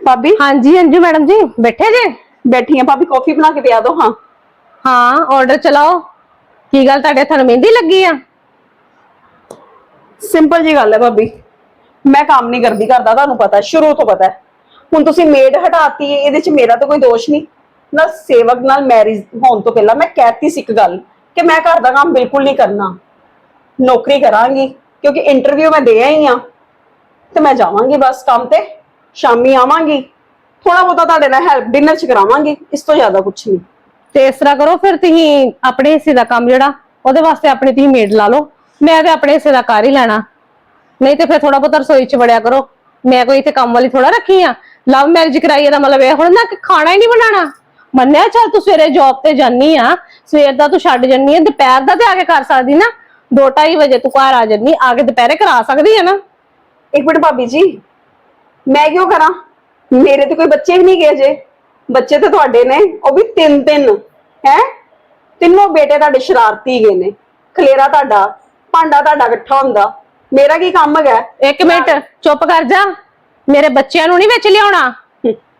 ਭਾਬੀ? ਹਾਂਜੀ ਅੰਜੂ ਮੈਡਮ ਜੀ। ਬੈਠੇ ਜੇ? ਬੈਠੀ ਆ ਭਾਬੀ ਕਾਫੀ ਬਣਾ ਕੇ ਪਿਆ ਦੋ ਹਾਂ। ਹਾਂ ਆਰਡਰ ਚਲਾਓ। ਕੀ ਗੱਲ ਤੁਹਾਡੇ ਹੱਥਾਂ ਨੂੰ ਮਹਿੰਦੀ ਲੱਗੀ ਆ? ਸਿੰਪਲ ਜੀ ਗੱਲ ਹੈ ਭਾਬੀ। ਮੈਂ ਕੰਮ ਨਹੀਂ ਕਰਦੀ ਕਰਦਾ ਤੁਹਾਨੂੰ ਪਤਾ ਸ਼ੁਰੂ ਤੋਂ ਪਤਾ ਹੈ। ਹੁਣ ਤੁਸੀਂ ਮੇਡ ਹਟਾਤੀ ਇਹਦੇ ਚ ਮੇਰਾ ਤਾਂ ਕੋਈ ਦੋਸ਼ ਨਹੀਂ। ਨਾ ਸੇਵਕ ਨਾਲ ਮੈਰਿਜ ਹੋਣ ਤੋਂ ਪਹਿਲਾਂ ਮੈਂ ਕਹਿਤੀ ਸੀ ਇੱਕ ਗੱਲ ਕਿ ਮੈਂ ਘਰ ਦਾ ਕੰਮ ਬਿਲਕੁਲ ਨਹੀਂ ਕਰਨਾ। ਨੌਕਰੀ ਕਰਾਂਗੀ ਕਿਉਂਕਿ ਇੰਟਰਵਿਊ ਮੈਂ ਦੇ ਆਈ ਆ ਤੇ ਮੈਂ ਜਾਵਾਂਗੀ ਬਸ ਕੰਮ ਤੇ। ਸ਼ਾਮੀ ਆਵਾਂਗੀ। ਥੋੜਾ ਬਹੁਤਾ ਤੁਹਾਡੇ ਨਾਲ ਹੈਲਪ ਡਿਨਰ ਚ ਕਰਾਵਾਂਗੀ ਇਸ ਤੋਂ ਜ਼ਿਆਦਾ ਕੁਝ ਨਹੀਂ। ਤੇ ਇਸ ਤਰ੍ਹਾਂ ਕਰੋ ਫਿਰ ਤੁਸੀਂ ਆਪਣੇ ਹਿੱਸੇ ਦਾ ਕੰਮ ਜਿਹੜਾ ਉਹਦੇ ਵਾਸਤੇ ਆਪਣੀ ਤੁਸੀਂ ਮੇਡ ਲਾ ਲਓ। ਮੈਂ ਤੇ ਆਪਣੇ ਹਿੱਸੇ ਦਾ ਕਰ ਹੀ ਲੈਣਾ। ਨਹੀਂ ਤੇ ਫਿਰ ਥੋੜਾ ਬਹੁਤਾ ਰਸੋਈ 'ਚ ਵੜਿਆ ਕਰੋ। ਮੈਂ ਕੋਈ ਇੱਥੇ ਕੰਮ ਵਾਲੀ ਥੋੜਾ ਰੱਖੀ ਆ। ਲਵ ਮੈਰਿਜ ਕਰਾਈ ਇਹਦਾ ਮਤਲਬ ਇਹ ਹੁਣ ਨਾ ਕਿ ਖਾਣਾ ਹੀ ਨਹੀਂ ਬਣਾਉਣਾ। ਮੰਨਿਆ ਚੱਲ ਤੂੰ ਸਵੇਰੇ ਜੌਬ ਤੇ ਜਾਨੀ ਆ। ਸਵੇਰ ਦਾ ਤੂੰ ਛੱਡ ਜੰਨੀ ਆ। ਦੁਪਹਿਰ ਦਾ ਤੇ ਆ ਕੇ ਕਰ ਸਕਦੀ ਨਾ। 2:30 ਵਜੇ ਤੂੰ ਘਰ ਆ ਜੰਨੀ ਆ ਕੇ ਦੁਪਹਿਰੇ ਕਰਾ ਸਕਦੀ ਆ ਨਾ। ਇੱਕ ਮਿੰਟ ਭਾਬੀ ਜੀ ਮੈਂ ਕਿਉਂ ਕਰਾਂ? ਮੇਰੇ ਤੇ ਕੋਈ ਬੱਚੇ ਵੀ ਨਹੀਂ ਗਏ ਜੇ। ਬੱਚੇ ਤੇ ਤੁਹਾਡੇ ਨੇ ਉਹ ਵੀ ਤਿੰਨ ਤਿੰਨ ਹੈ? ਤਿੰਨੋਂ ਬੇਟੇ ਤੁਹਾਡੇ ਸ਼ਰਾਰਤੀ ਗਏ ਨੇ। ਖਲੇਰਾ ਤੁਹਾਡਾ ਭਾਂਡਾ ਤੁਹਾਡਾ ਇਕੱਠਾ ਹੁੰਦਾ। ਮੇਰਾ ਕੀ ਕੰਮ ਹੈਗਾ? ਇੱਕ ਮਿੰਟ ਚੁੱਪ ਕਰ ਜਾ। ਮੇਰੇ ਬੱਚਿਆਂ ਨੂੰ ਨਹੀਂ ਵਿੱਚ ਲਿਆਉਣਾ।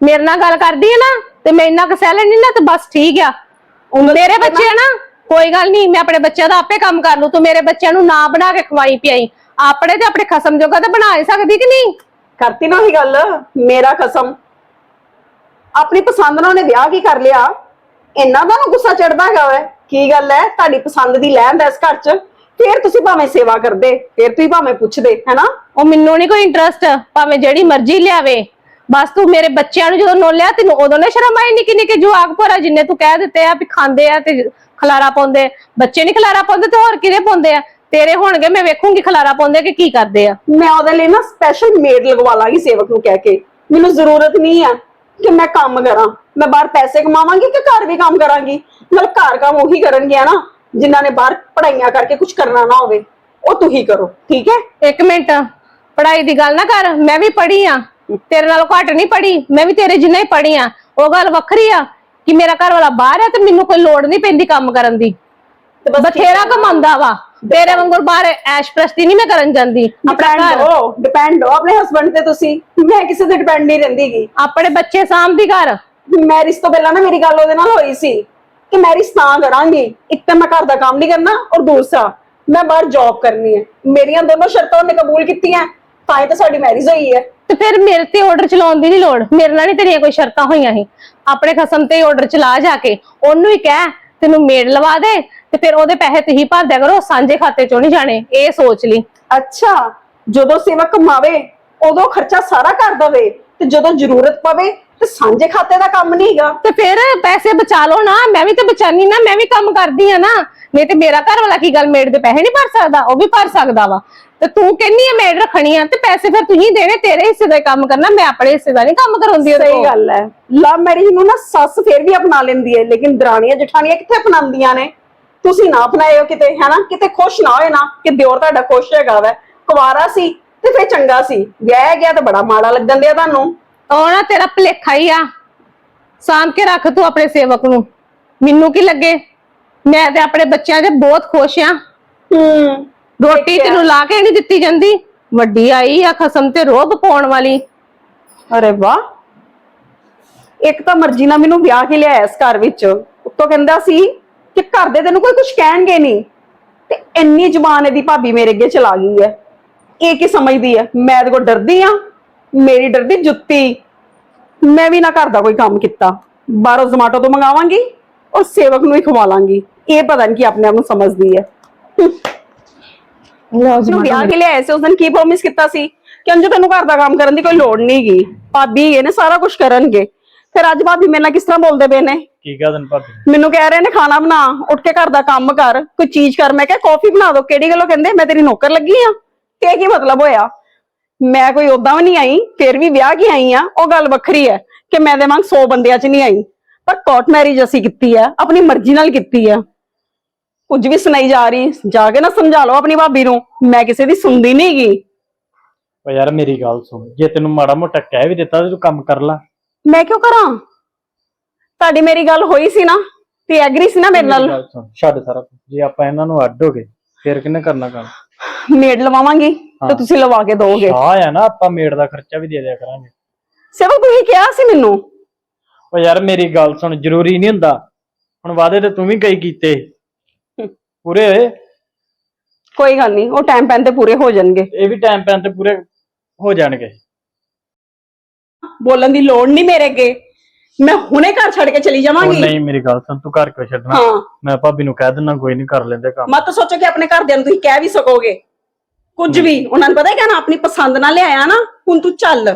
ਮੇਰੇ ਨਾਲ ਗੱਲ ਕਰਦੀ ਹੈ ਨਾ ਤੇ ਮੈਂ ਇੰਨਾ ਕਸੈਲ ਨਹੀਂ ਨਾ ਤੇ ਬਸ ਠੀਕ ਆ। ਮੇਰੇ ਬੱਚੇ ਆ ਨਾ ਕੋਈ ਗੱਲ ਨਹੀਂ ਮੈਂ ਆਪਣੇ ਬੱਚਿਆਂ ਦਾ ਆਪੇ ਕੰਮ ਕਰ ਲੂ। ਤੂੰ ਮੇਰੇ ਬੱਚਿਆਂ ਨੂੰ ਨਾ ਬਣਾ ਕੇ ਖਵਾਈ ਪਿਆਈ। ਆਪਣੇ ਤੇ ਆਪਣੇ ਖਸਮ ਜੋਗਾ ਤਾਂ ਬਣਾ ਹੀ ਸਕਦੀ ਕਿ ਨਹੀਂ? ਕਰਤੀ ਨਾ ਉਹੀ ਗੱਲ, ਮੇਰਾ ਕਸਮ ਆਪਣੀ ਪਸੰਦ ਨਾਲ ਉਹਨੇ ਵਿਆਹ ਕੀ ਕਰ ਲਿਆ? ਇੰਨਾ ਦਾ ਨੂੰ ਗੁੱਸਾ ਚੜਦਾ ਹੈਗਾ ਵੈ ਕੀ ਗੱਲ ਹੈ ਤੁਹਾਡੀ ਪਸੰਦ ਦੀ ਲੈਣ ਦਾ ਇਸ ਘਰ 'ਚ। ਫੇਰ ਤੁਸੀਂ ਭਾਵੇਂ ਸੇਵਾ ਕਰਦੇ, ਫੇਰ ਤੁਸੀਂ ਭਾਵੇਂ ਪੁੱਛਦੇ, ਹੈਨਾ? ਉਹ ਮੈਨੂੰ ਨਹੀਂ ਕੋਈ ਇੰਟਰਸਟ ਭਾਵੇਂ ਜਿਹੜੀ ਮਰਜ਼ੀ ਲਿਆਵੇ। ਬਸ ਤੂੰ ਮੇਰੇ ਬੱਚਿਆਂ ਨੂੰ ਜਦੋਂ ਨੋਲਿਆ, ਤੈਨੂੰ ਉਦੋਂ ਨਾ ਸ਼ਰਮ ਆਈ ਨਿੱਕੀ ਨਿੱਕੀ ਜਵਾਕ ਭੋਰਾ ਜਿੰਨੇ ਤੂੰ ਕਹਿ ਦਿੱਤੇ ਆ ਵੀ ਖਾਂਦੇ ਆ ਤੇ ਖਲਾਰਾ ਪਾਉਂਦੇ। ਬੱਚੇ ਨਹੀਂ ਖਲਾਰਾ ਪਾਉਂਦੇ ਤੇ ਹੋਰ ਕਿਹਦੇ ਪਾਉਂਦੇ ਆ? ਤੇਰੇ ਹੋਣਗੇ ਮੈਂ ਵੇਖੂੰਗੀ ਖਲਾਰਾ ਪਾਉਂਦੇ ਕਿ ਕੀ ਕਰਦੇ ਆ। ਮੈਂ ਉਹਦੇ ਲਈ ਨਾ ਸਪੈਸ਼ਲ ਮੇਡ ਲਗਵਾ ਲਾਂਗੀ ਸੇਵਕ ਨੂੰ ਕਹਿ ਕੇ। ਮੈਨੂੰ ਜ਼ਰੂਰਤ ਨਹੀਂ ਆ ਕਿ ਮੈਂ ਕੰਮ ਕਰਾਂ। ਮੈਂ ਬਾਹਰ ਪੈਸੇ ਕਮਾਵਾਂਗੀ ਕਿ ਘਰ ਵੀ ਕੰਮ ਕਰਾਂਗੀ? ਨਾਲ ਘਰ ਕੰਮ ਉਹੀ ਕਰਨਗੇ ਨਾ ਜਿਨ੍ਹਾਂ ਨੇ ਬਾਹਰ ਪੜਾਈਆਂ ਕਰਕੇ ਕੁਝ ਕਰਨਾ ਨਾ ਹੋਵੇ। ਉਹ ਤੁਸੀਂ ਕਰੋ ਠੀਕ ਹੈ? ਇੱਕ ਮਿੰਟ ਪੜ੍ਹਾਈ ਦੀ ਗੱਲ ਨਾ ਕਰ ਮੈਂ ਵੀ ਪੜ੍ਹੀ ਆ। ਤੇਰੇ ਨਾਲੋਂ ਘੱਟ ਨਹੀਂ ਪੜ੍ਹੀ ਮੈਂ ਵੀ ਤੇਰੇ ਜਿੰਨਾ ਹੀ ਪੜ੍ਹੀ ਆ। ਉਹ ਗੱਲ ਵੱਖਰੀ ਆ ਕਿ ਮੇਰਾ ਘਰ ਵਾਲਾ ਬਾਹਰ ਹੈ ਤੇ ਮੈਨੂੰ ਕੋਈ ਲੋੜ ਨਹੀਂ ਪੈਂਦੀ ਕੰਮ ਕਰਨ ਦੀ। ਬਥੇਰਾ ਕਮਾਉਂਦਾ ਵਾ। ਤੇਰੇ ਵਾਂਗੂ ਬਾਹਰ ਐਸ਼ ਪ੍ਰਸਤੀ ਨਹੀਂ ਮੈਂ ਕਰਨ ਜਾਂਦੀ ਆਪਣਾ ਡਿਪੈਂਡ ਘਰ। ਹੋ ਡਿਪੈਂਡ ਹੋ ਆਪਣੇ ਹਸਬੰਡ ਤੇ ਤੁਸੀਂ। ਮੈਂ ਕਿਸੇ ਤੇ ਡਿਪੈਂਡ ਨਹੀਂ ਰਹਿੰਦੀਗੀ। ਆਪਣੇ ਬੱਚੇ ਸਾਂਭਦੀ ਘਰ। ਮੈਰਿਜ ਤੋਂ ਪਹਿਲਾਂ ਨਾ ਮੇਰੀ ਗੱਲ ਉਹਦੇ ਨਾਲ ਹੋਈ ਸੀ ਕਿ ਮੈਰਿਜ ਤਾਂ ਕਰਾਂਗੀ। ਇੱਕ ਤਾਂ ਮੈਂ ਘਰ ਦਾ ਕੰਮ ਨਹੀਂ ਕਰਨਾ ਔਰ ਦੂਸਰਾ ਮੈਂ ਬਾਹਰ ਜੌਬ ਕਰਨੀ ਹੈ। ਮੇਰੀਆਂ ਦੋਨੋਂ ਸ਼ਰਤਾਂ ਉਹਨੇ ਕਬੂਲ ਕੀਤੀਆਂ। ਤਾਂ ਹੀ ਤਾਂ ਸਾਡੀ ਮੈਰਿਜ ਹੋਈ ਹੈ। ਤੇ ਫਿਰ ਮੇਰੇ ਤੇ ਆਰਡਰ ਚਲਾਉਣ ਦੀ ਨਹੀਂ ਲੋੜ। ਮੇਰੇ ਨਾਲ ਨਹੀਂ ਤੇਰੀਆਂ ਕੋਈ ਸ਼ਰਤਾਂ ਹੋਈਆਂ ਸੀ। ਆਪਣੇ ਖਸਮ ਤੇ ਆਰਡਰ ਚਲਾ ਜਾ ਕੇ। ਉਹਨੂੰ ਹੀ ਕਹਿ ਤੈਨੂੰ ਮੇਡ ਲਵਾ ਦੇ। ਤੇ ਫਿਰ ਉਹਦੇ ਪੈਸੇ ਤੁਸੀਂ ਭਰ ਦਿਆ ਕਰੋ ਸਾਂਝੇ ਖਾਤੇ ਚੋਂ ਨਹੀਂ ਜਾਣੇ ਇਹ ਸੋਚ ਲਈ। ਅੱਛਾ ਜਦੋਂ ਸੇਵਕ ਕਮਾਵੇ ਉਦੋਂ ਖਰਚਾ ਸਾਰਾ ਕਰ ਦਵੇ ਤੇ ਜਦੋਂ ਜ਼ਰੂਰਤ ਪਵੇ ਤੇ ਸਾਂਝੇ ਖਾਤੇ ਦਾ ਕੰਮ ਨਹੀਂ ਹੈਗਾ। ਤੇ ਫਿਰ ਪੈਸੇ ਬਚਾ ਲਓ ਨਾ ਮੈਂ ਵੀ ਤੇ ਬਚਾਨੀ ਨਾ ਮੈਂ ਵੀ ਕੰਮ ਕਰਦੀ ਆ ਨਾ। ਨਹੀਂ ਤੇ ਮੇਰਾ ਘਰ ਵਾਲਾ ਕੀ ਗੱਲ ਮੇਡ ਦੇ ਪੈਸੇ ਨਹੀਂ ਭਰ ਸਕਦਾ ਉਹ ਵੀ ਭਰ ਸਕਦਾ ਵਾ। ਤੇ ਤੂੰ ਕਹਿੰਨੀ ਆ ਮੇਡ ਰੱਖਣੀ ਆ ਤੇ ਪੈਸੇ ਫਿਰ ਤੁਸੀਂ ਦੇਣੇ ਤੇਰੇ ਹਿੱਸੇ ਦਾ ਕੰਮ ਕਰਨਾ ਮੈਂ ਆਪਣੇ ਹਿੱਸੇ ਦਾ ਨਹੀਂ ਕੰਮ ਕਰਾਉਂਦੀ ਉਹਦੇ ਸਹੀ ਕੋਲ। ਗੱਲ ਹੈ। ਲਵ ਮੈਰਿਜ ਨੂੰ ਨਾ ਸੱਸ ਫੇਰ ਵੀ ਅਪਣਾ ਲੈਂਦੀ ਹੈ ਲੇਕਿਨ ਦਰਾਣੀਆਂ ਜਠਾਣੀਆਂ ਕਿੱਥੇ ਅਪਣਾਉਂਦੀਆਂ ਨੇ? ਤੁਸੀਂ ਨਾ ਅਪਣਾਇਓ ਕਿਤੇ ਹੈਨਾ? ਕਿਤੇ ਖੁਸ਼ ਨਾ ਹੋਏ ਨਾ ਕਿ ਦਿਓਰ ਤੁਹਾਡਾ ਖੁਸ਼ ਹੈਗਾ ਵੈ। ਕੁਵਾਰਾ ਸੀ ਤੇ ਫੇਰ ਚੰਗਾ ਸੀ। ਵਿਆਹ ਗਿਆ ਤਾਂ ਬੜਾ ਮਾੜਾ ਲੱਗਣ ਦਿਆ ਤੁਹਾਨੂੰ। ਉਹ ਨਾ ਤੇਰਾ ਭਲੇਖਾ ਹੀ ਆ। ਸਾਂਭ ਕੇ ਰੱਖ ਤੂੰ ਆਪਣੇ ਸੇਵਕ ਨੂੰ। ਮੈਨੂੰ ਕੀ ਲੱਗੇ? ਮੈਂ ਤੇ ਆਪਣੇ ਬੱਚਿਆਂ ਦੇ ਬਹੁਤ ਖੁਸ਼ ਆ। ਹੂੰ। ਰੋਟੀ ਤੈਨੂੰ ਲਾ ਕੇ ਨਹੀਂ ਦਿੱਤੀ ਜਾਂਦੀ। ਵੱਡੀ ਆਈ ਆ ਖਸਮ ਤੇ ਰੋਬ ਪਾਉਣ ਵਾਲੀ। ਅਰੇ ਵਾਹ। ਇੱਕ ਤਾਂ ਮਰਜ਼ੀ ਨਾਲ ਮੈਨੂੰ ਵਿਆਹ ਕੇ ਲਿਆਇਆ ਇਸ ਘਰ ਵਿੱਚ। ਉੱਤੋਂ ਕਹਿੰਦਾ ਸੀ ਕਿ ਘਰ ਦੇ ਤੈਨੂੰ ਕੋਈ ਕੁਝ ਕਹਿਣਗੇ ਨਹੀਂ। ਤੇ ਇੰਨੀ ਜ਼ੁਬਾਨ ਇਹਦੀ ਭਾਬੀ ਮੇਰੇ ਅੱਗੇ ਚਲਾ ਗਈ ਹੈ। ਇਹ ਕੀ ਸਮਝਦੀ ਹੈ? ਮੈਂ ਇਹਦੇ ਕੋਲ ਡਰਦੀ ਆ ਮੇਰੀ ਡਰਦੀ ਜੁੱਤੀ। ਮੈਂ ਵੀ ਨਾ ਘਰ ਦਾ ਕੋਈ ਕੰਮ ਕੀਤਾ। ਬਾਹਰੋਂ ਜ਼ੋਮਾਟੋ ਤੋਂ ਮੰਗਾਵਾਂਗੀ ਔਰ ਸੇਵਕ ਨੂੰ ਹੀ ਖਵਾ ਲਾਂਗੀ। ਇਹ ਪਤਾ ਨਹੀਂ ਕੀ ਆਪਣੇ ਆਪ ਨੂੰ ਸਮਝਦੀ ਹੈ। ਨੂੰ ਵਿਆਹ ਕੇ ਲਿਆਏ ਸੀ ਉਸ ਦਿਨ ਕੀ ਪ੍ਰੋਮਿਸ ਕੀਤਾ ਸੀ? ਕਿ ਅੰਜੂ ਤੈਨੂੰ ਘਰ ਦਾ ਕੰਮ ਕਰਨ ਦੀ ਕੋਈ ਲੋੜ ਨਹੀਂ ਗਈ ਭਾਬੀ ਇਹਨੇ ਸਾਰਾ ਕੁਝ ਕਰਨਗੇ। ਫਿਰ ਅੱਜ ਭਾਬੀ ਮੇਰੇ ਨਾਲ ਕਿਸ ਤਰ੍ਹਾਂ ਬੋਲਦੇ ਪਏ ਨੇ? ਕੀ ਕਹਿ ਦੇਣ ਭਾਬੀ? ਮੈਨੂੰ ਕਹਿ ਰਹੇ ਨੇ ਖਾਣਾ ਬਣਾ ਉੱਠ ਕੇ ਘਰ ਦਾ ਕੰਮ ਕਰ ਕੋਈ ਚੀਜ਼ ਕਰ। ਮੈਂ ਕਿਹਾ ਕਾਫੀ ਬਣਾ ਦੋ ਕਿਹੜੀ ਗੱਲੋਂ ਕਹਿੰਦੇ? ਮੈਂ ਤੇਰੀ ਨੌਕਰ ਲੱਗੀ ਆ। ਤੇ ਇਹ ਕੀ ਮਤਲਬ ਹੋਇਆ? ਮੈਂ ਕੋਈ ਉਦਾਂ ਵੀ ਨਹੀਂ ਆਈ ਫਿਰ ਵੀ ਵਿਆਹ ਕੀ ਆਈ ਆ। ਉਹ ਗੱਲ ਵੱਖਰੀ ਹੈ ਕਿ ਮੈਂ ਦੇ ਵਾਂਗ 100 ਬੰਦਿਆਂ 'ਚ ਨਹੀਂ ਆਈ। ਪਰ ਕੋਰਟ ਮੈਰਿਜ ਅਸੀਂ ਕੀਤੀ ਆ ਆਪਣੀ ਮਰਜ਼ੀ ਨਾਲ ਕੀਤੀ ਆ ਕੁਝ ਵੀ ਸੁਣਾਈ ਜਾ ਰਹੀ ਜਾ ਕੇ ਨਾ ਸਮਝਾ ਲਓ ਆਪਣੀ ਭਾਬੀ ਨੂੰ। ਮੈਂ ਕਿਸੇ ਦੀ ਸੁਣਦੀ ਨਹੀਂ ਗਈ ਓ ਯਾਰ ਮੇਰੀ ਗੱਲ ਸੁਣ ਜੇ ਤੈਨੂੰ ਮਾੜਾ ਮੋਟਾ ਕਹਿ ਵੀ ਦਿੱਤਾ ਤੇ ਤੂੰ ਕੰਮ ਕਰ ਲੈ। ਮੈਂ ਕਿਉਂ ਕਰਾਂ? ਤੁਹਾਡੀ ਮੇਰੀ ਗੱਲ ਹੋਈ ਸੀ ਨਾ ਤੇ ਐਗਰੀ ਸੀ ਨਾ ਮੇਰੇ ਨਾਲ। ਗੱਲ ਸੁਣ ਛੱਡ ਸਾਰਾ। ਜੇ ਆਪਾਂ ਇਹਨਾਂ ਨੂੰ ਅੱਡ ਹੋ ਗਏ ਫਿਰ ਕਿੰਨੇ ਕਰਨਾ ਕੰਮ? ਮੇਡ ਲਵਾਵਾਂਗੀ ਤੇ ਹਾਂ। ਤੁਸੀਂ ਲਵਾ ਕੇ ਦੋਗੇ। ਸ਼ਾਹ ਆ ਨਾ ਆਪਾਂ ਮੇਡ ਦਾ ਖਰਚਾ ਵੀ ਦੇ ਦਿਆ ਕਰਾਂਗੇ। ਸੇਵਕ ਤੂੰ ਹੀ ਕਿਹਾ ਸੀ ਮੈਨੂੰ? ਉਹ ਯਾਰ ਮੇਰੀ ਗੱਲ ਸੁਣ ਜ਼ਰੂਰੀ ਨਹੀਂ ਹੁੰਦਾ। ਹੁਣ ਵਾਅਦੇ ਤੇ ਤੂੰ ਵੀ ਕਈ ਕੀਤੇ। ਪੂਰੇ ਹੋਏ? ਕੋਈ ਗੱਲ ਨਹੀਂ ਉਹ ਟਾਈਮ ਪੈਨ ਤੇ ਪੂਰੇ ਹੋ ਜਾਣਗੇ। ਇਹ ਵੀ ਟਾਈਮ ਪੈਨ ਤੇ ਪੂਰੇ ਹੋ ਜਾਣਗੇ। ਬੋਲਣ ਦੀ ਲੋੜ ਨਹੀਂ ਮੇਰੇ ਅੱਗੇ। ਮੈਂ ਹੁਣੇ ਘਰ ਛੱਡ ਕੇ ਚਲੀ ਉਹ ਜਾਵਾਂਗੀ। ਨਹੀਂ ਮੇਰੀ ਗੱਲ ਸੁਣ ਤੂੰ ਘਰ ਕਿਉਂ ਛੱਡਣਾ? ਹਾਂ। ਮੈਂ ਭਾਬੀ ਨੂੰ ਕਹਿ ਦਿੰਦਾ ਕੋਈ ਨਹੀਂ ਕਰ ਲੈਂਦੇ ਕੰਮ। ਮਤ ਸੋਚੋ ਕਿ ਆਪਣੇ ਘਰਦਿਆਂ ਨੂੰ ਤੁਸੀਂ ਕਹਿ ਵੀ ਸਕੋਗੇ। ਕੁਝ ਵੀ ਉਹਨਾਂ ਨੂੰ ਪਤਾ ਹੈ ਕਿ ਨਾ ਆਪਣੀ ਪਸੰਦ ਨਾਲ ਲਿਆਇਆ ਨਾ ਹੁਣ ਤੂੰ ਚੱਲ।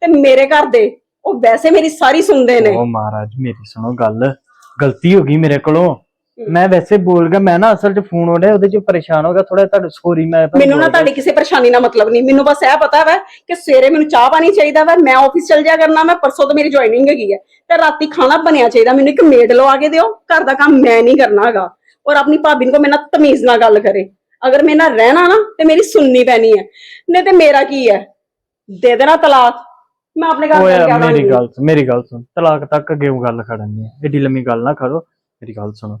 ਤੇ ਮੇਰੇ ਘਰ ਦੇ ਉਹ ਵੈਸੇ ਮੇਰੀ ਸਾਰੀ ਸੁਣਦੇ ਨੇ। ਉਹ ਮਹਾਰਾਜ ਮੇਰੀ ਸੁਣੋ ਗੱਲ। ਗਲਤੀ ਹੋ ਗਈ ਮੇਰੇ ਕੋਲੋਂ। ਮੈਂ ਵੈਸੇ ਬੋਲ ਗਿਆ ਮੈਂ ਨਾ ਅਸਲ 'ਚ ਫੋਨ ਰਿਹਾ ਉਹਦੇ 'ਚ ਪਰੇਸ਼ਾਨ ਹੋ ਗਿਆ ਥੋੜਾ ਤੁਹਾਡੇ ਸੋਰੀ ਮੈਂ ਤੁਹਾਨੂੰ ਮੈਨੂੰ ਨਾ ਬੋਲ ਗਿਆ। ਤੁਹਾਡੀ ਕਿਸੇ ਪਰੇਸ਼ਾਨੀ ਦਾ ਮਤਲਬ ਨਹੀਂ ਮੈਨੂੰ ਬਸ ਇਹ ਪਤਾ ਵਾ ਕਿ ਸਵੇਰੇ ਮੈਨੂੰ ਚਾਹ ਪਾਣੀ ਚਾਹੀਦਾ ਵਾ ਮੈਂ ਆਫਿਸ ਚਲ ਜਾ ਕਰਨਾ ਮੈਂ ਪਰਸੋਂ ਤੋਂ ਮੇਰੀ ਜੁਆਇਨਿੰਗ ਹੈਗੀ ਹੈ ਤੇ ਰਾਤੀ ਖਾਣਾ ਬਣਿਆ ਚਾਹੀਦਾ ਮੈਨੂੰ ਇੱਕ ਮੇਡ ਲਵਾ ਕੇ ਦਿਓ ਘਰ ਦਾ ਕੰਮ ਮੈਂ ਨਹੀਂ ਕਰਨਾ ਹੈਗਾ ਔਰ ਆਪਣੀ ਭਾਬੀ ਨੂੰ ਕੋ ਮੇਰੇ ਨਾਲ ਤਮੀਜ਼ ਨਾਲ ਗੱਲ ਕਰੇ ਅਗਰ ਮੇਰੇ ਨਾਲ ਰਹਿਣਾ ਨਾ ਤੇ ਮੇਰੀ ਸੁਣਨੀ ਪੈਣੀ ਹੈ ਨਹੀਂ ਤੇ ਮੇਰਾ ਕੀ ਹੈ ਦੇ ਦੇਣਾ ਤਲਾਕ ਮੈਂ ਆਪਣੇ ਘਰ ਕੇ ਆਵਾਂਗੀ। ਮੇਰੀ ਗੱਲ ਸੁਣ ਮੇਰੀ ਗੱਲ ਸੁਣ ਤਲਾਕ ਤੱਕ ਅੱਗੇ ਉਹ ਗੱਲ ਖੜਨੀ ਹੈ ਏਡੀ ਲੰਮੀ ਗੱਲ ਨਾ ਕਰੋ ਮੇਰੀ ਗੱਲ ਸੁਣੋ।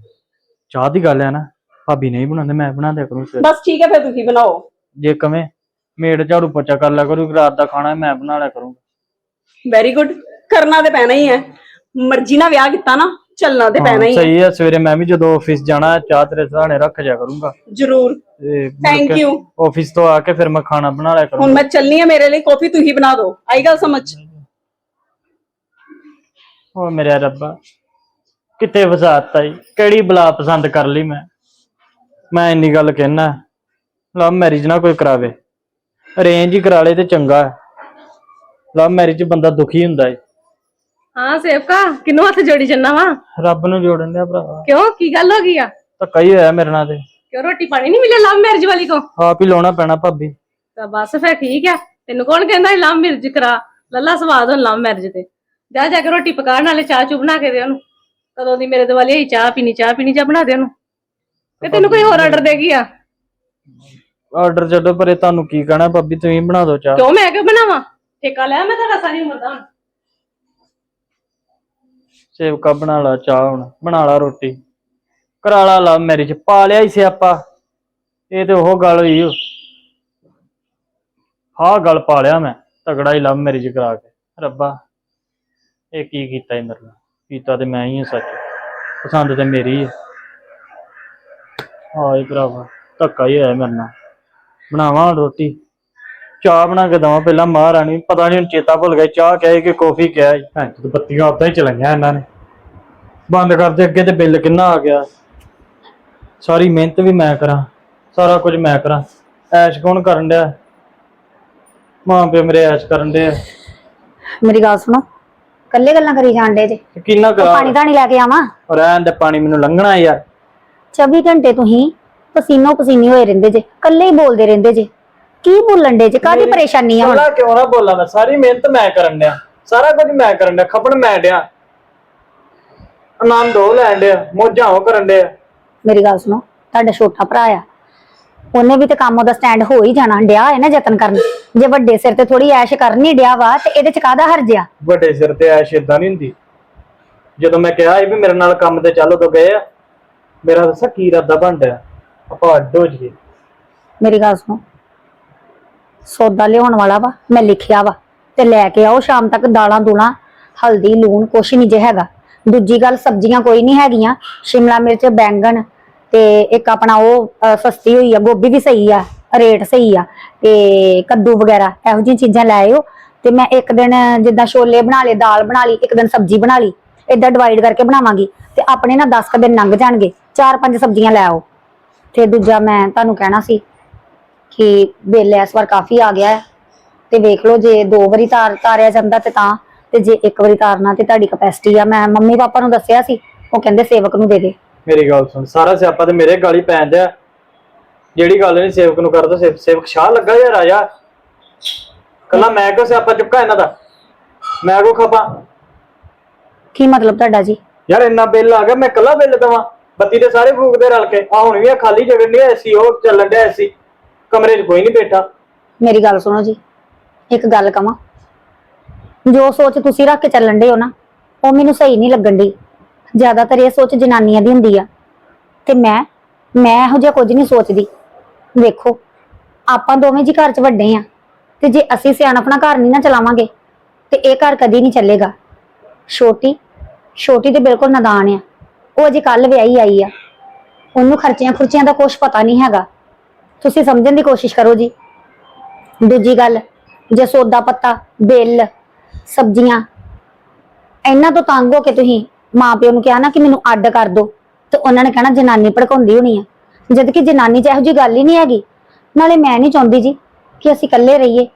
ਚਾਹ ਦੀ ਗੱਲ ਹੈ ਨਾ ਭਾਬੀ ਨਹੀਂ ਬਣਾਉਂਦੇ ਮੈਂ ਬਣਾ ਦਿਆ ਕਰੂੰ ਸਵੇਰੇ। ਬਸ ਠੀਕ ਹੈ ਫਿਰ ਤੁਸੀਂ ਬਣਾਓ। ਜੇ ਕਵੇਂ ਮੇਡ ਝਾੜੂ ਪੋਚਾ ਕਰ ਲਿਆ ਕਰੂ ਰਾਤ ਦਾ ਖਾਣਾ ਮੈਂ ਬਣਾ ਲਿਆ ਕਰੂੰਗਾ ਵੈਰੀ ਗੁੱਡ ਕਰਨਾ ਤੇ ਪੈਣਾ ਹੀ ਹੈ। ਮਰਜ਼ੀ ਨਾਲ ਵਿਆਹ ਕੀਤਾ ਨਾ ਚੱਲਣਾ ਤੇ ਪੈਣਾ ਹੀ ਹੈ ਸਹੀ ਹੈ। ਸਵੇਰੇ ਮੈਂ ਵੀ ਜਦੋਂ ਆਫਿਸ ਜਾਣਾ ਚਾਹ ਤੇਰੇ ਸਹਾਣੇ ਰੱਖ ਜਾ ਕਰੂੰਗਾ। ਜ਼ਰੂਰ। ਥੈਂਕ ਯੂ ਆਫਿਸ ਤੋਂ ਆ ਕੇ ਫਿਰ ਮੈਂ ਖਾਣਾ ਬਣਾ ਲਿਆ ਹੁਣ ਕਰੂੰਗਾ ਮੈਂ ਚੱਲਨੀ ਆ ਮੇਰੇ ਲਈ ਕਾਫੀ ਤੁਸੀਂ ਬਣਾ ਦਿਓ। ਆਈ ਗੱਲ ਸਮਝ। ਓ ਮੇਰੇ ਰੱਬਾ। ਕਿਤੇ ਵਸਾਤਾ ਈ ਕਿਹੜੀ ਬਲਾ ਪਸੰਦ ਕਰ ਲਈ ਮੈਂ? ਮੈਂ ਇੰਨੀ ਗੱਲ ਕਹਿਣਾ ਲਵ ਮੈਰਿਜ ਨਾ ਕੋਈ ਕਰਾਵੇ। ਅਰੇਂਜ ਹੀ ਕਰਾ ਲੇ ਤੇ ਚੰਗਾ ਹੈ। ਲਵ ਮੈਰਿਜ ਬੰਦਾ ਦੁਖੀ ਹੁੰਦਾ ਏ ਹਾਂ ਸੇਵਕਾ ਕਿਨੂੰ ਹੱਥ ਜੋੜੀ ਜੰਨਾ ਵਾ? ਰੱਬ ਨੂੰ ਜੋੜਨ ਦਿਆ ਭਰਾਵਾ। ਕਿਉਂ? ਕੀ ਗੱਲ ਹੋ ਗਈ ਆ? ਧੱਕਾ ਹੀ ਹੋਇਆ ਮੇਰੇ ਨਾਲ ਤੇ। ਕਿਉਂ ਰੋਟੀ ਪਾਣੀ ਨਹੀਂ ਮਿਲਿਆ ਲਵ ਮੈਰਿਜ ਵਾਲੀ ਕੋ? ਆਪ ਹੀ ਲਾਉਣਾ ਪੈਣਾ ਭਾਬੀ। ਤਾਂ ਬਸ ਫਿਰ ਠੀਕ ਹੈ ਤੈਨੂੰ ਕੌਣ ਕਹਿੰਦਾ ਲਵ ਮੈਰਿਜ ਕਰਾ? ਲੱਲਾ ਸਵਾਦ ਹੋ ਲਵ ਮੈਰਿਜ ਤੇ। ਜਾ ਜਾ ਕੇ ਰੋਟੀ ਪਕਾ ਨਾਲੇ ਚਾਹ ਚੂ ਬਣਾ ਕੇ ਦੇ ਉਹਨੂੰ। ਕਦੋਂ ਦੀ ਮੇਰੇ ਦਿਵਾਲੀ ਆਈ ਚਾਹ ਪੀਣੀ ਚਾਹ ਪੀਣੀ ਚਾਹ ਬਣਾ ਦੇ ਉਹਨੂੰ। ਤੇ ਤੈਨੂੰ ਕੋਈ ਹੋਰ ਆਰਡਰ ਦੇਗੀ ਆ? ਆਰਡਰ ਛੱਡੋ ਪਰੇ ਤੁਹਾਨੂੰ ਕੀ ਕਹਿਣਾ ਭਾਬੀ ਤੁਸੀਂ ਬਣਾ ਦਿਓ ਚਾਹ। ਕਿਉਂ ਮੈਂ ਕਿਉਂ ਬਣਾਵਾਂ? ਠੇਕਾ ਲਿਆ ਮੈਂ ਤੁਹਾਡਾ ਸਾਰੀ ਉਮਰ ਦਾ ਹੁਣ। ਸੇਵਕਾ ਬਣਾ ਲਾ ਚਾਹ ਹੁਣ ਬਣਾ ਲਾ ਰੋਟੀ। ਕਰਾ ਲਾ ਲਵ ਮੈਰਿਜ ਪਾ ਲਿਆ ਹੀ ਸਿਆਪਾ। ਇਹ ਤੇ ਉਹ ਗੱਲ ਹੋਈ ਓ। ਹਾਂ ਗੱਲ ਪਾ ਲਿਆ ਮੈਂ ਤਗੜਾ ਹੀ ਲਵ ਮੈਰਿਜ ਕਰਾ ਕੇ। ਰੱਬਾ ਇਹ ਕੀ ਕੀਤਾ ਈ ਮੇਰੇ ਨਾਲ? ਕੀਤਾ ਤੇ ਮੈਂ ਹੀ ਹਾਂ ਸੱਚ। ਪਸੰਦ ਤੇ ਮੇਰੀ ਹੈ ਹਾਏ ਭਰਾਵਾ, ਧੱਕਾ ਹੀ ਹੋਇਆ ਮੇਰੇ ਨਾਲ। ਬਣਾਵਾਂ ਰੋਟੀ? ਚਾਹ ਬਣਾ ਕੇ ਦਵਾਂ ਪਹਿਲਾਂ ਮਹਾਰਾਣੀ, ਪਤਾ ਨਹੀਂ ਚੇਤਾ ਭੁੱਲ ਗਿਆ, ਚਾਹ ਕਹੇ ਕਿ ਕੌਫੀ ਕਿਹਾ ਹਾਂ ਤੇ ਬੱਤੀਆਂ ਉਦਾਂ ਹੀ ਚਲਾਈਆਂ ਇਹਨਾਂ ਨੇ। ਬੰਦ ਕਰਦੇ ਅੱਗੇ ਤੇ ਬਿੱਲ ਕਿੰਨਾ ਆ ਗਿਆ। ਸਾਰੀ ਮਿਹਨਤ ਵੀ ਮੈਂ ਕਰਾਂ, ਸਾਰਾ ਕੁਝ ਮੈਂ ਕਰਾਂ। ਐਸ਼ ਕੌਣ ਕਰਨ ਡਿਆ? ਮਾਂ ਪਿਓ ਮੇਰੇ ਐਸ਼ ਕਰਨ ਡਿਆ ਮੇਰੀ ਗੱਲ ਸੁਣੋ ਕੱਲੇ ਗੱਲਾਂ ਕਰੀ ਜਾਂਦੇ ਜੇ। ਤੇ ਕਿੰਨਾ ਕਰਾ ਪਾਣੀ ਧਾਣੀ ਲੈ ਕੇ ਆਵਾਂ? ਰਹਿਣ ਦੇ ਪਾਣੀ ਮੈਨੂੰ ਲੰਘਣਾ ਯਾਰ। 24 ਘੰਟੇ ਤੁਸੀਂ ਪਸੀਨੋ ਪਸੀਨੀ ਹੋਏ ਰਹਿੰਦੇ ਜੇ ਕੱਲੇ ਹੀ ਬੋਲਦੇ ਰਹਿੰਦੇ ਜੇ। ਕੀ ਬੋਲਣ ਦੇ ਜੇ? ਕਾਦੀ ਪਰੇਸ਼ਾਨੀ ਆ ਹੁਣ? ਕੱਲਾ ਕਿਉਂ ਨਾ ਬੋਲਾਂ ਮੈਂ? ਸਾਰੀ ਮਿਹਨਤ ਮੈਂ ਕਰਨ ਡਿਆ। ਸਾਰਾ ਕੁਝ ਮੈਂ ਕਰਨ ਡਿਆ ਖਪਣ ਮੈਂ ਡਿਆ। ਆਨੰਦ ਉਹ ਲੈਣ ਡਿਆ ਮੋਜਾਂ ਉਹ ਕਰਨ ਡਿਆ। ਮੇਰੀ ਗੱਲ ਸੁਣੋ ਤੁਹਾਡਾ ਛੋਟਾ ਭਰਾ ਆ। ਉਹਨੇ ਵੀ ਤੇ ਕੰਮ ਉਹਦਾ ਸਟੈਂਡ ਹੋ ਹੀ ਜਾਣਾ ਡਿਆ ਹੈ ਨਾ ਯਤਨ ਕਰਨ। ਜੇ ਵੱਡੇ ਸਿਰ ਤੇ ਥੋੜੀ ਐਸ਼ ਕਰਨੀ ਡਿਆ ਵਾ ਤੇ ਇਹਦੇ ਚ ਕਾਦਾ ਹਰਜਿਆ ਵੱਡੇ ਸਿਰ ਤੇ ਐਸ਼ ਏਦਾਂ ਨਹੀਂ ਹੁੰਦੀ। ਜਦੋਂ ਮੈਂ ਕਿਹਾ ਸੀ ਵੀ ਮੇਰੇ ਨਾਲ ਕੰਮ ਤੇ ਚੱਲ ਉਦੋਂ ਗਏ ਆ ਮੇਰਾ ਦੱਸਾਂ ਕੀ ਇਰਾਦਾ ਬਣ ਰਿਹਾ ਆਪਾਂ ਅੱਡ ਹੋ ਜਾਈਏ। ਮੇਰੀ ਗੱਲ ਸੁਣੋ। ਸੌਦਾ ਲਿਆਉਣ ਵਾਲਾ ਵਾ ਮੈਂ ਲਿਖਿਆ ਵਾ ਤੇ ਲੈ ਕੇ ਆਓ ਸ਼ਾਮ ਤੱਕ ਦਾਲਾਂ ਦੂਲਾਂ ਹਲਦੀ ਲੂਣ ਕੁਛ ਨਹੀਂ ਜੇ ਹੈਗਾ। ਦੂਜੀ ਗੱਲ ਸਬਜ਼ੀਆਂ ਕੋਈ ਨਹੀਂ ਹੈਗੀਆਂ। ਸ਼ਿਮਲਾ ਮਿਰਚ ਬੈਂਗਣ ਤੇ ਇੱਕ ਆਪਣਾ ਉਹ ਅ, ਸਸਤੀ ਹੋਈ ਆ ਗੋਭੀ ਵੀ ਸਹੀ ਆ ਰੇਟ ਸਹੀ ਆ ਤੇ ਕੱਦੂ ਵਗੈਰਾ ਇਹੋ ਜਿਹੀਆਂ ਚੀਜ਼ਾਂ ਲੈ ਆਇਓ। ਤੇ ਮੈਂ ਇੱਕ ਦਿਨ ਜਿੱਦਾਂ ਛੋਲੇ ਬਣਾ ਲਏ ਦਾਲ ਬਣਾ ਲਈ ਇੱਕ ਦਿਨ ਸਬਜ਼ੀ ਬਣਾ ਲਈ ਏਦਾਂ ਡਿਵਾਈਡ ਕਰਕੇ ਬਣਾਵਾਂਗੀ ਤੇ ਆਪਣੇ ਨਾ 10 ਕ ਦਿਨ ਲੰਘ ਜਾਣਗੇ ਚਾਰ ਪੰਜ ਸਬਜ਼ੀਆਂ ਲੈ ਆਓ। ਤੇ ਦੂਜਾ ਮੈਂ ਤੁਹਾਨੂੰ ਕਹਿਣਾ ਸੀ ਕਿ ਬਿੱਲ ਇਸ ਵਾਰ ਕਾਫੀ ਆ ਗਿਆ ਹੈ ਤੇ ਵੇਖ ਲਓ ਜੇ ਦੋ ਵਾਰੀ ਤਾਰ ਤਾਰਿਆ ਜਾਂਦਾ ਤੇ ਤਾਂ ਤੇ ਜੇ ਇੱਕ ਵਾਰੀ ਤਾਰਨਾ ਤੇ ਤੁਹਾਡੀ ਕਪੈਸਿਟੀ ਆ। ਮੈਂ ਮੰਮੀ ਪਾਪਾ ਨੂੰ ਦੱਸਿਆ ਸੀ ਉਹ ਕਹਿੰਦੇ ਸੇਵਕ ਨੂੰ ਦੇ ਦੇ। ਮੇਰੀ ਗੱਲ ਸੁਣ ਸਾਰਾ ਸਿਆਪਾ ਤੇ ਮੇਰੇ ਗਾਲੀ ਪੈਣ ਦਿਆ ਜਿਹੜੀ ਗੱਲ ਨਹੀਂ ਸੇਵਕ ਨੂੰ ਕਰਦਾ ਸੇਵ- ਸੇਵਕ ਸ਼ਾਹ ਲੱਗਾ ਯਾਰ ਰਾਜਾ ਕੱਲਾ ਮੈਂ ਕਿਉਂ ਸਿਆਪਾ ਚੁੱਕਾ ਇਹਨਾਂ ਦਾ? ਮੈਂ ਕੋ ਖਪਾ? ਕੀ ਮਤਲਬ ਤੁਹਾਡਾ ਜੀ? ਯਾਰ ਇੰਨਾ ਬਿੱਲ ਆ ਗਿਆ ਮੈਂ ਕੱਲਾ ਬਿੱਲ ਦਵਾਂ। ਬੱਤੀ ਦੇ ਸਾਰੇ ਫੂਕਦੇ ਰਲ ਕੇ। ਆ ਹੁਣ ਵੀ ਆ ਖਾਲੀ ਜਗ੍ਹਾ ਨਹੀਂ ਐਸੀ ਉਹ ਚੱਲਣ ਡਿਆ ਐਸੀ ਕਮਰੇ 'ਚ ਕੋਈ ਨਹੀਂ ਬੈਠਾ। ਮੇਰੀ ਗੱਲ ਸੁਣੋ ਜੀ ਇੱਕ ਗੱਲ ਕਵਾਂ। ਜੋ ਸੋਚ ਤੁਸੀਂ ਰੱਖ ਕੇ ਚੱਲਣ ਦੇ ਹੋ ਨਾ ਉਹ ਮੈਨੂੰ ਸਹੀ ਨਹੀਂ ਲੱਗਣ ਦੀ ਜ਼ਿਆਦਾਤਰ ਇਹ ਸੋਚ ਜਨਾਨੀਆਂ ਦੀ ਹੁੰਦੀ ਆ। ਤੇ ਮੈਂ ਮੈਂ ਇਹੋ ਜਿਹਾ ਕੁਝ ਨਹੀਂ ਸੋਚਦੀ। ਵੇਖੋ, ਆਪਾਂ ਦੋਵੇਂ ਜੀ ਘਰ 'ਚ ਵੱਡੇ ਆ। ਤੇ ਜੇ ਅਸੀਂ ਸਿਆਣਪਣਾ ਘਰ ਨਹੀਂ ਨਾ ਚਲਾਵਾਂਗੇ, ਤੇ ਇਹ ਘਰ ਕਦੀ ਨਹੀਂ ਚੱਲੇਗਾ। ਛੋਟੀ ਛੋਟੀ ਤੇ ਬਿਲਕੁਲ ਨਾਦਾਨ ਆ। ਉਹ ਅਜੇ ਕੱਲ ਵਿਆਹੀ ਆਈ ਆ। ਉਹਨੂੰ ਖਰਚਿਆਂ ਖੁਰਚਿਆਂ ਦਾ ਕੁਝ ਪਤਾ ਨਹੀਂ ਹੈਗਾ। ਤੁਸੀਂ ਸਮਝਣ ਦੀ ਕੋਸ਼ਿਸ਼ ਕਰੋ ਜੀ। ਦੂਜੀ ਗੱਲ, ਜੇ ਸੌਦਾ ਪੱਤਾ, ਬਿੱਲ, ਸਬਜ਼ੀਆਂ, ਇਹਨਾਂ ਤੋਂ ਤੰਗ ਹੋ ਕੇ ਤੁਸੀਂ ਮਾਪਿਓ ਨੂੰ ਕਿਹਾ ਨਾ ਕਿ ਮੈਨੂੰ ਅੱਡ ਕਰ ਦਿਓ ਤੇ ਉਹਨਾਂ ਨੇ ਕਹਿਣਾ ਜਨਾਨੀ ਭੜਕਾਉਂਦੀ ਹੋਣੀ ਆ। ਜਦ ਕਿ ਜਨਾਨੀ 'ਚ ਇਹੋ ਜੀ ਗੱਲ ਹੀ ਨਹੀਂ ਹੈਗੀ। ਨਾਲੇ ਮੈਂ ਨਹੀਂ ਚਾਹੁੰਦੀ ਜੀ ਕਿ ਅਸੀਂ ਇਕੱਲੇ ਰਹੀਏ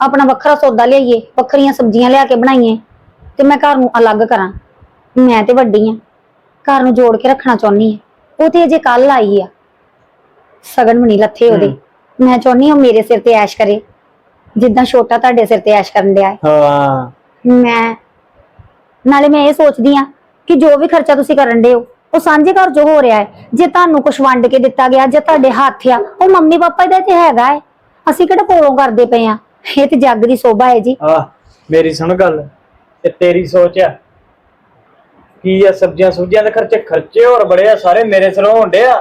ਆਪਣਾ ਵੱਖਰਾ ਸੌਦਾ ਲਿਆਈਏ ਵੱਖਰੀਆਂ ਸਬਜ਼ੀਆਂ ਲਿਆ ਕੇ ਬਣਾਈਏ ਤੇ ਮੈਂ ਘਰ ਨੂੰ ਅਲੱਗ ਕਰਾਂ। ਮੈਂ ਤੇ ਵੱਡੀ ਆ ਘਰ ਨੂੰ ਜੋੜ ਕੇ ਰੱਖਣਾ ਚਾਹੁੰਦੀ ਆ। ਉਹ ਤੇ ਅਜੇ ਕੱਲ ਆਈ ਆ। ਸਗਨ ਮਨੀ ਲੱਥੇ ਉਹਦੇ। ਮੈਂ ਚਾਹੁੰਦੀ ਹਾਂ ਉਹ ਮੇਰੇ ਸਿਰ ਤੇ ਐਸ਼ ਕਰੇ ਜਿੱਦਾਂ ਛੋਟਾ ਤੁਹਾਡੇ ਸਿਰ ਤੇ ਐਸ਼ ਕਰਨ ਡਿਆ ਹਾਂ। ਮੈਂ ਨਾਲੇ ਮੈਂ ਇਹ ਸੋਚਦੀ ਆ ਕਿ ਜੋ ਵੀ ਖਰਚਾ ਤੁਸੀਂ ਕਰਨ ਦੇ ਹੋ, ਉਹ ਸਾਂਝੇ ਘਰ ਜੋ ਹੋ ਰਿਹਾ ਹੈ, ਜੇ ਤੁਹਾਨੂੰ ਕੁਝ ਵੰਡ ਕੇ ਦਿੱਤਾ ਗਿਆ, ਜੇ ਤੁਹਾਡੇ ਹੱਥ ਆ, ਉਹ ਮੰਮੀ ਪਾਪਾ ਦਾ ਤੇ ਹੈਗਾ ਹੈ। ਅਸੀਂ ਕਿਹੜਾ ਕੋਲੋਂ ਕਰਦੇ ਪਏ ਆ ਇਹ ਤੇ ਜੱਗ ਦੀ ਸੋਭਾ ਹੈ ਜੀ। ਆ ਮੇਰੀ ਸੁਣ ਗੱਲ, ਇਹ ਤੇਰੀ ਸੋਚ ਆ। ਕੀ ਆ, ਸਬਜ਼ੀਆਂ ਸੁਬਜ਼ੀਆਂ ਦੇ ਖਰਚੇ ਖਰਚੇ ਹੋਰ ਬੜੇ ਆ, ਸਾਰੇ ਮੇਰੇ ਸਿਰੋਂ ਹੁੰਦੇ ਆ।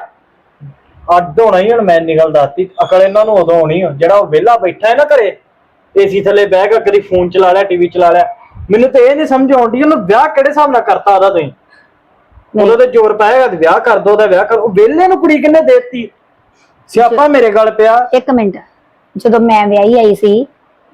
ਅੱਡ ਹੋਣਾ ਹੀ ਹੁਣ ਮੈਂ ਨਿਕਲਦਾ ਤੀ ਅਕਲ ਇਹਨਾਂ ਨੂੰ ਉਦੋਂ ਹੋਣੀ ਆ, ਜਿਹੜਾ ਉਹ ਵਿਹਲਾ ਬੈਠਾ ਹੈ ਨਾ ਘਰੇ ਏਸੀ ਥੱਲੇ ਬਹਿ ਕੇ ਕਦੀ ਫੋਨ ਚਲਾ ਲਿਆ ਟੀਵੀ ਚਲਾ ਲਿਆ। ਮੈਨੂੰ ਤੇ ਇਹ ਨਹੀਂ ਸਮਝ ਆਉਂਦੀ ਉਹਨੂੰ ਵਿਆਹ ਕਿਹੜੇ ਹਿਸਾਬ ਨਾਲ ਕਰਤਾ ਉਹਦਾ ਤੁਸੀਂ? ਉਹਦਾ ਤੇ ਜ਼ੋਰ ਪਾਏਗਾ ਤੇ ਵਿਆਹ ਕਰ ਦੋ ਉਹਦਾ ਵਿਆਹ ਕਰ ਉਹ ਵਿਹਲੇ ਨੂੰ ਕੁੜੀ ਕਿੰਨੇ ਦੇਤੀ? ਸਿਆਪਾ ਮੇਰੇ ਗੱਲ ਪਿਆ। ਇੱਕ ਮਿੰਟ। ਜਦੋਂ ਮੈਂ ਵਿਆਹੀ ਆਈ ਸੀ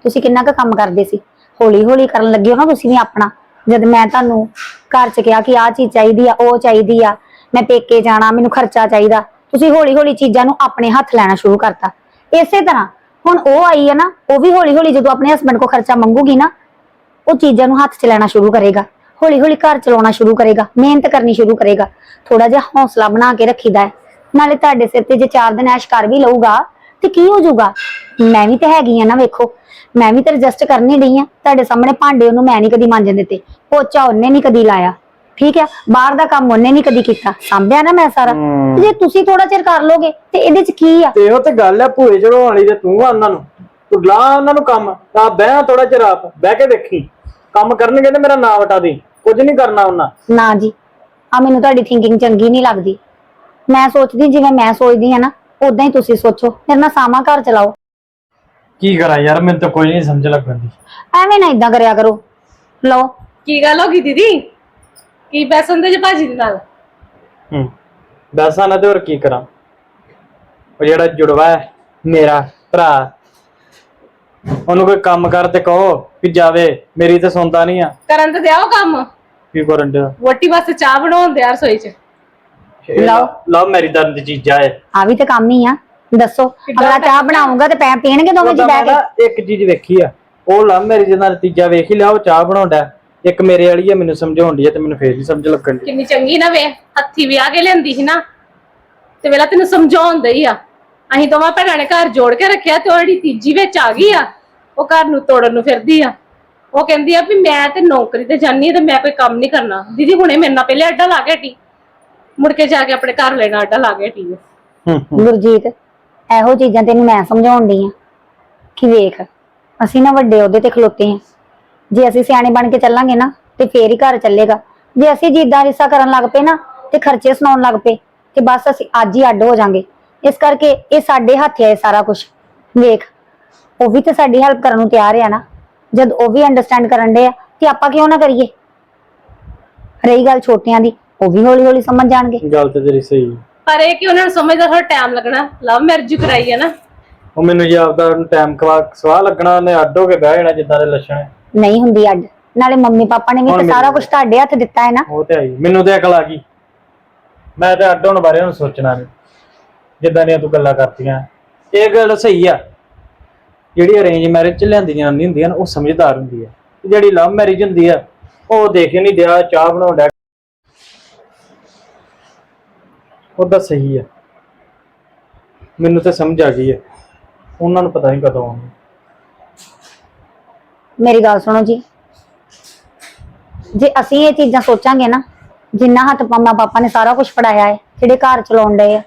ਤੁਸੀਂ ਕਿੰਨਾ ਕੁ ਕੰਮ ਕਰਦੇ ਸੀ? ਹੌਲੀ ਹੌਲੀ ਕਰਨ ਲੱਗੇ ਹੋ ਨਾ ਤੁਸੀਂ ਵੀ ਆਪਣਾ। ਜਦ ਮੈਂ ਤੁਹਾਨੂੰ ਘਰ ਚ ਕਿਹਾ ਕਿ ਆਹ ਚੀਜ਼ ਚਾਹੀਦੀ ਆ ਉਹ ਚਾਹੀਦੀ ਆ ਮੈਂ ਪੇਕੇ ਜਾਣਾ ਮੈਨੂੰ ਖਰਚਾ ਚਾਹੀਦਾ। ਤੁਸੀਂ ਹੌਲੀ ਹੌਲੀ ਚੀਜ਼ਾਂ ਨੂੰ ਆਪਣੇ ਹੱਥ ਲੈਣਾ ਸ਼ੁਰੂ ਕਰਤਾ। ਇਸੇ ਤਰ੍ਹਾਂ ਹੁਣ ਉਹ ਆਈ ਹੈ ਨਾ ਉਹ ਵੀ ਹੌਲੀ ਹੌਲੀ ਜਦੋਂ ਆਪਣੇ ਹਸਬੰਡ ਕੋ ਖਰਚਾ ਮੰਗੂਗੀ ਨਾ ਉਹ ਚੀਜ਼ਾਂ ਨੂੰ ਹੱਥ 'ਚ ਲੈਣਾ ਸ਼ੁਰੂ ਕਰੇਗਾ ਹੌਲੀ ਹੌਲੀ ਘਰ ਚਲਾਉਣਾ ਸ਼ੁਰੂ ਕਰੇਗਾ ਮਿਹਨਤ ਕਰਨੀ ਸ਼ੁਰੂ ਕਰੇਗਾ ਥੋੜਾ ਜਿਹਾ ਹੌਸਲਾ ਬਣਾ ਕੇ ਰੱਖੀਦਾ ਹੈ। ਨਾਲੇ ਤੁਹਾਡੇ ਸਿਰ ਤੇ ਜੇ ਚਾਰ ਦਿਨ ਐਸ਼ ਕਰ ਵੀ ਲਊਗਾ ਤੇ ਕੀ ਹੋ ਜਾਊਗਾ? ਮੈਂ ਵੀ ਤੇ ਹੈਗੀ ਆ ਨਾ ਵੇਖੋ। ਮੈਂ ਵੀ ਤੇ ਰਜਿਸਟ ਕਰਨੀ ਡਈ ਆ। ਤੁਹਾਡੇ ਸਾਹਮਣੇ ਭਾਂਡੇ ਉਹਨੂੰ ਮੈਂ ਨਹੀਂ ਕਦੀ ਮਾਂਜਣ ਦਿੱਤੇ ਪੋਚਾ ਉਹਨੇ ਨਹੀਂ ਕਦੀ ਲਾਇਆ। ਠੀਕ ਆ? ਬਾਹਰ ਦਾ ਕੰਮ ਉਹਨੇ ਨਹੀਂ ਕਦੀ ਕੀਤਾ। ਸਾਂਭਿਆ ਨਾ ਮੈਂ ਸਾਰਾ। ਤੇ ਜੇ ਤੁਸੀਂ ਥੋੜਾ ਚਿਰ ਕਰ ਲੋਗੇ ਤੇ ਇਹਦੇ 'ਚ ਕੀ ਆ? ਤੇ ਇਹੋ ਤੇ ਗੱਲ ਹੈ ਭੂਏ ਚੜਾਉਣ ਵਾਲੀ ਤੇ ਤੂੰ ਆ ਉਹਨਾਂ ਨੂੰ। ਤੂੰ ਲਾ ਉਹਨਾਂ ਨੂੰ ਕੰਮ। ਤਾਂ ਬਹਿ ਥੋੜਾ ਚਿਰ ਆਪ। ਬਹਿ ਕੇ ਦੇਖੀ ਕੰਮ ਕਰਨਗੇ ਤੇ ਮੇਰਾ ਨਾਂ ਵਟਾ ਦੇ। ਕੁਝ ਨਹੀਂ ਕਰਨਾ ਉਹਨਾਂ। ਨਾ ਜੀ ਆ ਮੈਨੂੰ ਤੁਹਾਡੀ ਥਿੰਕਿੰਗ ਚੰਗੀ ਨਹੀਂ ਲੱਗਦੀ। ਮੈਂ ਸੋਚਦੀ ਜਿਵੇਂ ਮੈਂ ਸੋਚਦੀ ਆ ਨਾ ਉਦਾਂ ਹੀ ਤੁਸੀਂ ਸੋਚੋ। ਮੇਰੇ ਨਾਲ ਸਾਮਾ ਘਰ ਚਲਾਓ। ਕੀ ਕਰਾਂ ਯਾਰ ਮੈਨੂੰ ਤਾਂ ਕੋਈ ਨਹੀਂ ਸਮਝ ਲੱਗਦੀ ਐਵੇਂ ਨਾ ਇਦਾਂ ਕਰਿਆ ਕਰੋ। ਲਓ। ਕੀ ਗੱਲ ਹੋ ਗਈ ਦੀਦੀ? ਕੀ ਪੈਸਨ ਦੇ ਜੇ ਭਾਜੀ ਦੇ ਨਾਲ? ਹੂੰ ਵੈਸਾ ਨਾ ਤੇ ਹੋਰ ਕੀ ਕਰਾਂ? ਉਹ ਜਿਹੜਾ ਜੁੜਵਾ ਹੈ ਮੇਰਾ ਭਰਾ ਉਹਨੂੰ ਕੋਈ ਕੰਮ ਕਰ ਤੇ ਕਹੋ ਕਿ ਜਾਵੇ ਮੇਰੀ ਤਾਂ ਸੁਣਦਾ ਨਹੀਂ ਆ। ਕਰਨ ਤੇ ਦਿਆਓ ਕੰਮ? ਕੀ ਕਰਨ ਦੇ ਵੋਟੀ ਵਾਸਤੇ ਚਾਹ ਬਣਾਉਣ ਦਿਆ ਰਸੋਈ 'ਚ? ਲਓ। ਲਵ ਮੈਰੀ ਦਾ ਚੀਜ਼ਾਂ ਹੈ ਆ ਵੀ ਤੇ ਕੰਮ ਹੀ ਆ। ਦੱਸੋ ਅਗਲਾ ਚਾਹ ਬਣਾਉਂਗਾ ਤੇ ਪੈ ਪੀਣਗੇ ਦੋਵੇਂ ਜੀ ਉਹਦਾ ਬਹਿ ਮੈਂ ਕੇ? ਨਾ ਇੱਕ ਚੀਜ਼ ਵੇਖੀ ਆ। ਉਹ ਲਵ ਮੈਰੀ ਦੇ ਨਾਲ ਨਤੀਜਾ ਵੇਖ ਹੀ ਲਿਆ ਉਹ ਚਾਹ ਬਣਾਉਂਦਾ ਇੱਕ ਮੇਰੇ ਵਾਲੀ ਆ ਮੈਨੂੰ ਸਮਝਾਉਣ ਦੀ ਆ ਤੇ ਮੈਨੂੰ ਫੇਰ ਨਹੀਂ ਸਮਝ ਲੱਗਣ ਦੀ ਕਿੰਨੀ ਚੰਗੀ ਨਾ ਵੇ ਹੱਥੀ ਵਿਆਹ ਕੇ ਲੈਂਦੀ ਸੀ ਨਾ। ਤੇ ਵੇਲਾ ਤੈਨੂੰ ਸਮਝਾਉਣ ਦਈ ਆ। ਅਸੀਂ ਦੋਵਾਂ ਭੈਣਾਂ ਨੇ ਘਰ ਜੋੜ ਕੇ ਰੱਖਿਆ ਤੇ ਉਹ ਜਿਹੜੀ ਤੀਜੀ ਵਿੱਚ ਆ ਗਈ ਆ ਉਹ ਘਰ ਨੂੰ ਤੋੜਨ ਨੂੰ ਫਿਰਦੀ ਆ। ਉਹ ਕਹਿੰਦੀ ਆ ਵੀ ਮੈਂ ਤੇ ਨੌਕਰੀ ਤੇ ਜਾਨੀ ਆ ਤੇ ਮੈਂ ਕੋਈ ਕੰਮ ਨਹੀਂ ਕਰਨਾ। ਦੀਦੀ ਹੁਣੇ ਮੇਰੇ ਨਾਲ ਪਹਿਲੇ ਅੱਡਾ ਲਾ ਕੇ ਹਟੀ। ਮੁੜ ਕੇ ਜਾ ਕੇ ਆਪਣੇ ਘਰ ਲੈਣਾ ਅੱਡਾ ਲਾ ਕੇ ਹੂੰ ਗੁਰਜੀਤ ਇਹੋ ਚੀਜ਼ਾਂ ਤੈਨੂੰ ਮੈਂ ਸਮਝਾਉਣ ਦੀ ਆ ਕਿ ਵੇਖ ਅਸੀਂ ਨਾ ਵੱਡੇ ਉਹਦੇ ਤੇ ਖਲੋਤੇ ਆ ਜੇ ਅਸੀਂ ਸਿਆਣੇ ਬਣ ਕੇ ਚੱਲਾਂਗੇ ਨਾ ਤੇ ਫੇਰ ਹੀ ਘਰ ਚੱਲੇਗਾ। ਜੇ ਅਸੀਂ ਜਿੱਦਾਂ ਰਿਸਾ ਕਰਨ ਲੱਗ ਪਏ ਨਾ ਤੇ ਖਰਚੇ ਸੁਣਾਉਣ ਲੱਗ ਪਏ ਤੇ ਬਸ ਅਸੀਂ ਅੱਜ ਹੀ ਅੱਡ ਹੋ ਜਾਾਂਗੇ। ਇਸ ਕਰਕੇ ਇਹ ਸਾਡੇ ਹੱਥ ਹੈ ਇਹ ਸਾਰਾ ਕੁਝ ਵੇਖ ਉਹ ਵੀ ਤੇ ਸਾਡੀ ਹੈਲਪ ਕਰਨ ਨੂੰ ਤਿਆਰ ਆ ਨਾ। ਜਦ ਉਹ ਵੀ ਅੰਡਰਸਟੈਂਡ ਕਰਨ ਦੇ ਆ ਤੇ ਆਪਾਂ ਕਿਉਂ ਨਾ ਕਰੀਏ। ਰਹੀ ਗੱਲ ਛੋਟਿਆਂ ਦੀ ਉਹ ਵੀ ਹੌਲੀ ਹੌਲੀ ਸਮਝ ਜਾਣਗੇ। ਗੱਲ ਤੇ ਤੇਰੀ ਸਹੀ ਹੈ। ਪਰ ਇਹ ਕਿ ਉਹਨਾਂ ਨੂੰ ਸਮਝਦਾ ਥੋੜਾ ਟਾਈਮ ਲੱਗਣਾ। ਲਵ ਮੈਰਿਜ ਕਰਾਈ ਆ ਨਾ। ਉਹ ਮੈਨੂੰ ਜੇ ਆਪਦਾ ਟਾਈਮ ਖਵਾ ਸਵਾਹ ਲੱਗਣਾ ਉਹਨੇ ਅੱਡ ਹੋ ਕੇ ਬਹਿ ਜਾਣਾ ਜਿੱਦਾਂ ਦੇ ਲੱਛਣ ਹੈ ਨਹੀਂ ਹੁੰਦੀ ਅੱਡ। ਨਾਲੇ ਮੰਮੀ ਪਾਪਾ ਨੇ ਵੀ ਹੁਣ ਤੇ ਸਾਰਾ ਮੈਨੂੰ- ਕੁਝ ਤੁਹਾਡੇ ਹੱਥ ਦਿੱਤਾ ਹੈ ਨਾ। ਉਹ ਤੇ ਆਈ ਮੈਨੂੰ ਤੇ ਅਕਲ ਆ ਗਈ। ਮੈਂ ਤੇ ਅੱਡ ਹੋਣ ਬਾਰੇ ਹੁਣ ਸੋਚਣਾ ਨਹੀਂ ਜਿੱਦਾਂ ਦੀਆਂ ਤੂੰ ਗੱਲਾਂ ਕਰਤੀਆਂ। ਇਹ ਗੱਲ ਸਹੀ ਆ। ਜਿਹੜੀ ਅਰੇਂਜ ਮੈਰਿਜ ਚ ਲਿਆਂਦੀਆਂ ਨਹੀਂ ਹੁੰਦੀਆਂ ਨਾ, ਉਹ ਸਮਝਦਾਰ ਹੁੰਦੀ ਆ। ਤੇ ਜਿਹੜੀ ਲਵ ਮੈਰਿਜ ਹੁੰਦੀ ਆ, ਉਹ ਦੇਖ ਨਹੀਂ ਦਿਆ, ਚਾਹ ਬਣਾਉਣ ਉਹਦਾ ਸਹੀ ਆ। ਮੈਨੂੰ ਤਾਂ ਸਮਝ ਆ ਗਈ ਆ। ਉਹਨਾਂ ਨੂੰ ਪਤਾ ਨਹੀਂ ਕਦੋਂ ਆਉਣਾ। ਮੇਰੀ ਗੱਲ ਸੁਣੋ ਜੀ। ਜੇ ਅਸੀਂ ਇਹ ਚੀਜ਼ਾਂ ਸੋਚਾਂਗੇ ਨਾ, ਜਿੰਨਾ ਹੱਥ ਮੰਮਾ ਪਾਪਾ ਨੇ ਸਾਰਾ ਕੁਝ ਪੜਾਇਆ ਹੈ, ਜਿਹੜੇ ਘਰ ਚਲਾਉਣ ਡਏ ਆ